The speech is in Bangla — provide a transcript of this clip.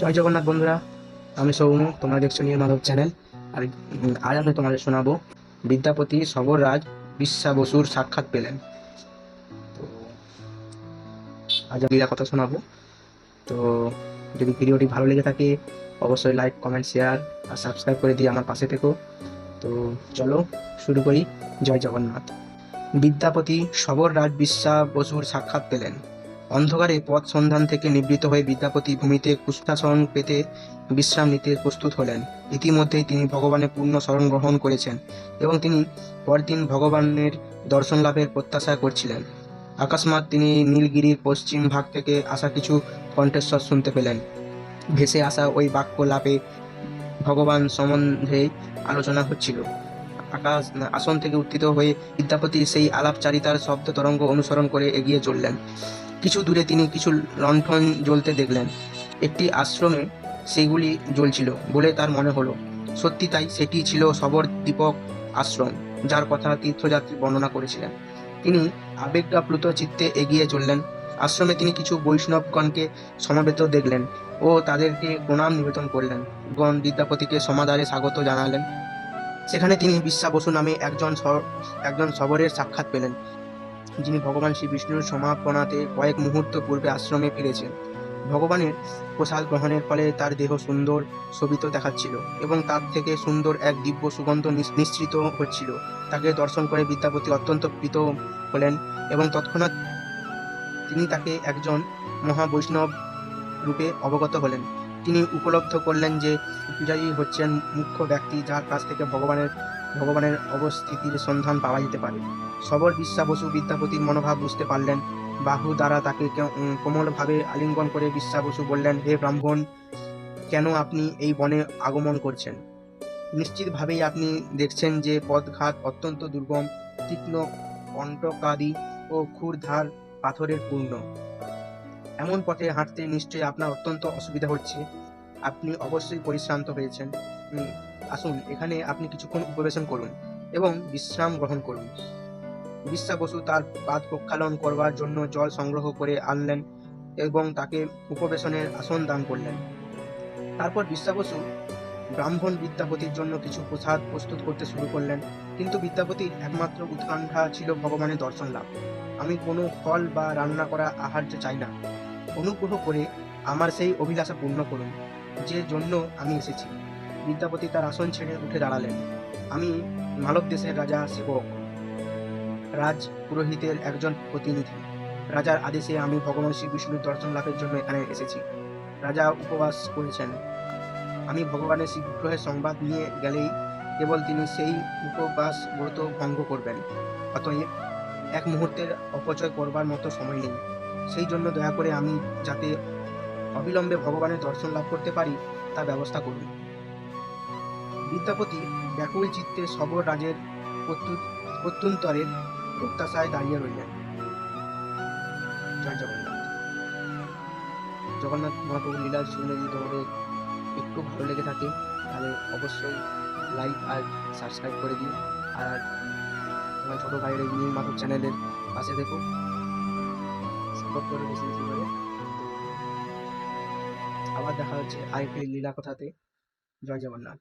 জয় জগন্নাথ বন্ধুরা, আমি সৌম তোমরা দেখছ নীল মাধব চ্যানেল। আর আজ আমি তোমাদের শোনাবো বিদ্যাপতি সবর রাজ বিশ্বা বসুর সাক্ষাৎ পেলেন। তো আজ আমি কথা শোনাবো। তো যদি ভিডিওটি ভালো লেগে থাকে, অবশ্যই লাইক কমেন্ট শেয়ার আর সাবস্ক্রাইব করে দিয়ে আমার পাশে থেকো। তো চলো শুরু করি জয় জগন্নাথ। বিদ্যাপতি সবর রাজ বিশ্বা বসুর সাক্ষাৎ পেলেন। অন্ধকারে পথ সন্ধান থেকে নিবৃত হয়ে বিদ্যাপতি ভূমিতে কুষ্ঠাসন পেতে বিশ্রাম নিতে প্রস্তুত হলেন। ইতিমধ্যেই তিনি ভগবানের পূর্ণ স্মরণ গ্রহণ করেছেন এবং তিনি পরদিন ভগবানের দর্শন লাভের প্রত্যাশা করছিলেন। আকাশমাত তিনি নীলগিরির পশ্চিম ভাগ থেকে আসা কিছু কণ্ঠস্বর শুনতে পেলেন। ভেসে আসা ওই বাক্য লাভে ভগবান সম্বন্ধে আলোচনা হচ্ছিল। আকাশ আসন থেকে উত্থিত হয়ে বিদ্যাপতি সেই আলাপচারিতার শব্দ তরঙ্গ অনুসরণ করে এগিয়ে চললেন। কিছু দূরে তিনি কিছু লণ্ঠন জ্বলতে দেখলেন। একটি আশ্রমে সেগুলি জ্বলছিল বলে তার মনে হলো। সত্যি তাই, সেটি ছিল সবর দীপক আশ্রম, যার কথা তীর্থযাত্রী বর্ণনা করেছিলেন। তিনি আবেগাপ্লুত চিত্তে এগিয়ে চললেন। আশ্রমে তিনি কিছু বৈষ্ণবগণকে সমাবেত দেখলেন ও তাদেরকে প্রণাম নিবেদন করলেন। গণ বিদ্যাপতিকে সমাদারে স্বাগত জানালেন। সেখানে তিনি বিশ্বা বসু নামে একজন একজন সবরের সাক্ষাৎ পেলেন, যিনি ভগবান শ্রী বিষ্ণুর সমাপনাতে কয়েক মুহূর্ত পূর্বে আশ্রমে ফিরেছেন। ভগবানের প্রসাদ গ্রহণের ফলে তার দেহ সুন্দর শোভিত দেখাচ্ছিল এবং তার থেকে সুন্দর এক দিব্য সুগন্ধ নিস- নিঃসৃত হচ্ছিল। তাকে দর্শন করে বিদ্যাপতি অত্যন্ত প্রীত হলেন এবং তৎক্ষণাৎ তিনি তাকে একজন মহাবৈষ্ণব রূপে অবগত হলেন। তিনি উপলব্ধ করলেন যে পূজারী হচ্ছেন মুখ্য ব্যক্তি যার কাছ থেকে ভগবানের ভগবানের অবস্থিতির সন্ধান পাওয়া যেতে পারে। সবর বিশ্বা বসু বিদ্যাপতির মনোভাব বুঝতে পারলেন। বাহু দ্বারা তাকে কোমলভাবে আলিঙ্গন করে বিশ্বা বসু বললেন, হে ব্রাহ্মণ, কেন আপনি এই বনে আগমন করছেন? নিশ্চিতভাবেই আপনি দেখছেন যে পদঘাত অত্যন্ত দুর্গম, তীক্ষ্ণ কণ্টকাদি ও ক্ষুরধার পাথরের পূর্ণ। এমন পথে হাঁটতে নিশ্চয়ই আপনার অত্যন্ত অসুবিধা হচ্ছে। আপনি অবশ্যই পরিশ্রান্ত হয়েছেন। আসুন, এখানে আপনি কিছুক্ষণ উপবেশন করুন এবং বিশ্রাম গ্রহণ করুন। বিশ্বা বসু তার পাদ প্রক্ষালন করবার জন্য জল সংগ্রহ করে আনলেন এবং তাকে উপবেশনের আসন দান করলেন। তারপর বিশ্বা বসু ব্রাহ্মণ বিদ্যাপতির জন্য কিছু প্রসাদ প্রস্তুত করতে শুরু করলেন। কিন্তু বিদ্যাপতির একমাত্র উৎকণ্ঠা ছিল ভগবানের দর্শন লাভ। আমি কোনো ফল বা রান্না করা আহার্য চাই না। অনুগ্রহ করে আমার সেই অভিলাষা পূর্ণ করুন, যে জন্য আমি এসেছি। বিদ্যাপতি তার আসন ছেড়ে উঠে দাঁড়ালেন। আমি মালব দেশের রাজা সেবক রাজ পুরোহিতের একজন প্রতিনিধি। রাজার আদেশে আমি ভগবান শ্রী বিষ্ণুর দর্শন লাভের জন্য এখানে এসেছি। রাজা উপবাস করেছেন। আমি ভগবানের শীঘ্রের সংবাদ নিয়ে গেলেই কেবল তিনি সেই উপবাস ব্রত ভঙ্গ করবেন। অতএব এক মুহূর্তের অপচয় করবার মতো সময় নেই। সেই জন্য দয়া করে আমি যাতে অবিলম্বে ভগবানের দর্শন লাভ করতে পারি, তা ব্যবস্থা করুন। বিদ্যাপতি ব্যাকুল চিত্তে সবর রাজের প্রত্যু- প্রত্যুত্তরের প্রত্যাশায় দাঁড়িয়ে রইলেন। জগন্নাথ। জগন্নাথ মহাপ্রভুর লীলা শুনে তোমাদের একটু ভালো লেগে থাকে, তাহলে অবশ্যই লাইক আর সাবস্ক্রাইব করে দিন আর তোমার ছোটো ভাইয়ের এই নীল মাধব চ্যানেলের পাশে দেখো সাপোর্ট করে বেশি বেশি করে। আবার দেখা হচ্ছে আরেকটি লীলা কথাতে। জয় জগন্নাথ।